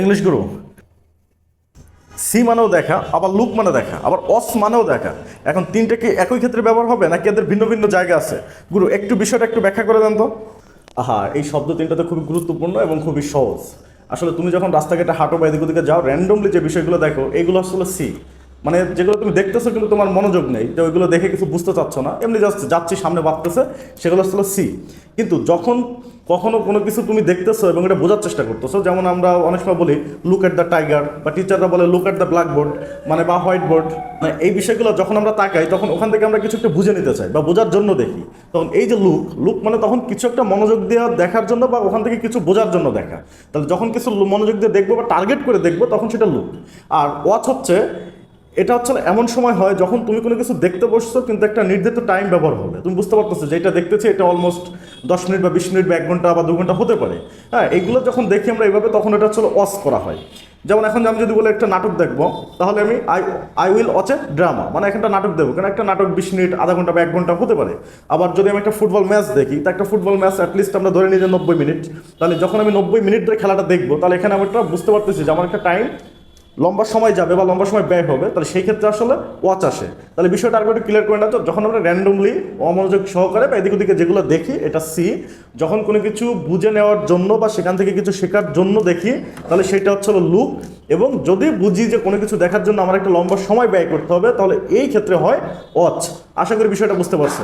English গুরু C মানেও দেখা, আবার লুক মানে দেখা, আবার অস মানেও দেখা। এখন তিনটে কি একই ক্ষেত্রে ব্যবহার হবে, নাকি এদের ভিন্ন ভিন্ন জায়গা আছে? গুরু, একটু বিষয়টা একটু ব্যাখ্যা করে দেন তো। আহা, এই শব্দ তিনটাতে খুবই গুরুত্বপূর্ণ এবং খুবই সহজ। আসলে তুমি যখন রাস্তাঘাটে হাঁটো বা এদিক ওদিকে যাও র্যান্ডমলি যে বিষয়গুলো দেখো, এগুলো আসলে সি মানে যেগুলো তুমি দেখতেছো কিন্তু তোমার মনোযোগ নেই, যে ওইগুলো দেখে কিছু বুঝতে চাচ্ছ না, এমনি জাস্ট যাচ্ছি, সামনে বাড়তেছে সেগুলো আসলে সি কিন্তু যখন কখনো কোনো কিছু তুমি দেখতেছো এবং এটা বোঝার চেষ্টা করতেছো। যেমন আমরা অনেক সময় বলি লুক অ্যাট দ্য টাইগার বা টিচাররা বলে লুক অ্যাট দ্য ব্ল্যাকবোর্ড মানে বা হোয়াইট বোর্ড মানে এই বিষয়গুলো যখন আমরা তাকাই, তখন ওখান থেকে আমরা কিছু একটা বুঝে নিতে চাই বা বোঝার জন্য দেখি। তখন এই যে লুক লুক মানে তখন কিছু একটা মনোযোগ দিয়ে দেখার জন্য বা ওখান থেকে কিছু বোঝার জন্য দেখা। তাহলে যখন কিছু মনোযোগ দিয়ে দেখব বা টার্গেট করে দেখব, তখন সেটা লুক আর ওয়াচ হচ্ছে এটা হচ্ছে এমন সময় হয় যখন তুমি কোনো কিছু দেখতে বসছো, কিন্তু একটা নির্ধারিত টাইম ব্যবহার হবে। তুমি বুঝতে পারতেছো যে এটা দেখতেছি, এটা অলমোস্ট দশ মিনিট বা বিশ মিনিট বা এক ঘণ্টা বা দু ঘণ্টা হতে পারে। হ্যাঁ এইগুলো যখন দেখি আমরা এইভাবে তখন এটা হচ্ছে ওয়াচ করা হয়। যেমন এখন আমি যদি বলে একটা নাটক দেখব, তাহলে আমি I I will watch a drama মানে একটা নাটক দেবো কারণ একটা নাটক বিশ মিনিট, আধা ঘণ্টা বা এক ঘণ্টা হতে পারে। আবার যদি আমি একটা ফুটবল ম্যাচ দেখি, তা একটা ফুটবল ম্যাচ অ্যাটলিস্ট আমরা ধরে নিই যে নব্বই মিনিট। তাহলে যখন আমি নব্বই মিনিট ধরে খেলাটা দেখব, তাহলে এখানে আমি একটা বুঝতে পারতেছি যে আমার একটা টাইম লম্বা সময় যাবে বা লম্বা সময় ব্যয় হবে, তাহলে সেই ক্ষেত্রে আসলে ওয়াচ আসে। তাহলে বিষয়টা আরেকবার একটু ক্লিয়ার করে না তো যখন আমরা র্যান্ডমলি অমনোযোগ সহকারে বা এদিক ওদিকে যেগুলো দেখি, এটা সি যখন কোনো কিছু বুঝে নেওয়ার জন্য বা সেখান থেকে কিছু শেখার জন্য দেখি, তাহলে সেটা হচ্ছে হলো লুক এবং যদি বুঝি যে কোনো কিছু দেখার জন্য আমার একটা লম্বা সময় ব্যয় করতে হবে, তাহলে এই ক্ষেত্রে হয় ওয়াচ আশা করি বিষয়টা বুঝতে পারছ।